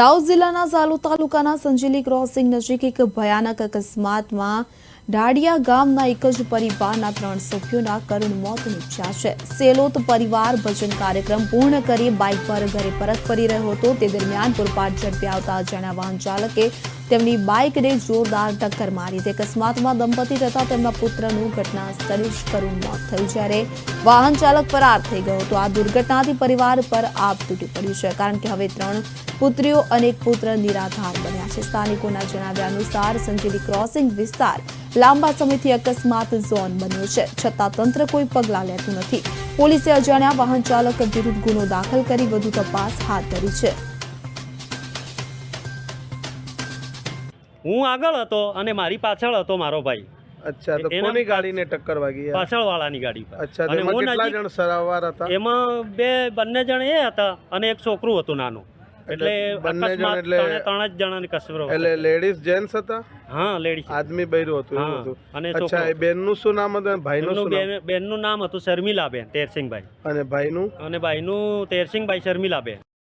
દાહોદ જિલ્લાના ઝાલુ તાલુકાના સંજેલી ક્રોસિંગ નજીક એક ભયાનક અકસ્માતમાં ઢાડિયા ગામના એક જ પરિવારના ત્રણ સભ્યોના કરુણ મોત નીપજ્યા છે. સેલોત પરિવાર ભજન કાર્યક્રમ પૂર્ણ કરી બાઇક પર ઘરે પરત ફરી રહ્યો હતો. તે દરમિયાન પૂરપાટ ઝડપી આવતા અજાણ્યા વાહન ચાલકે તેમની બાઇકને જોરદાર ટક્કર મારી તે અકસ્માતમાં દંપતી તથા તેમના પુત્રનું ઘટના સ્થળે જ કરુણ મોત થયું જ્યારે વાહન ચાલક ફરાર થઈ ગયો હતો. આ દુર્ઘટનાથી પરિવાર પર આપ તૂટી પડ્યું છે. કારણ કે હવે ત્રણ પુત્રીઓ અને એક પુત્ર નિરાધાર બન્યા છે. સ્થાનિકોના જણાવ્યા અનુસાર સંજીવી ક્રોસિંગ વિસ્તાર લાંબા સમયથી અકસ્માત ઝોન બન્યો છે. છતાં તંત્ર કોઈ પગલાં લેતું નથી. પોલીસે અજાણ્યા વાહન ચાલક વિરુદ્ધ ગુનો દાખલ કરી વધુ તપાસ હાથ ધરી છે. હું આગળ હતો અને મારી પાછળ હતો મારો ભાઈ. અચ્છા તો કોની ગાડીને ટક્કર વાગી પાછળ વાળાની ગાડી પર. અચ્છા અને કેટલા જણ સવાર હતા? એમાં બે બંને જણ એ હતા અને એક છોકરું હતું નાનું. એટલે બંને જણ એટલે- ત્રણ જ જણાની કસરો એટલે લેડીઝ જેન્ટ્સ હતા? હા લેડીઝ આદમી બૈરું હતું એવું હતું. અને અચ્છા એ બેનનું શું નામ હતું? ભાઈનું શું નામ? બેન- બેનનું નામ હતું શર્મિલાબેન તેરસિંહભાઈ. અને ભાઈનું? અને ભાઈનું તેરસિંહભાઈ શર્મિલાબેન.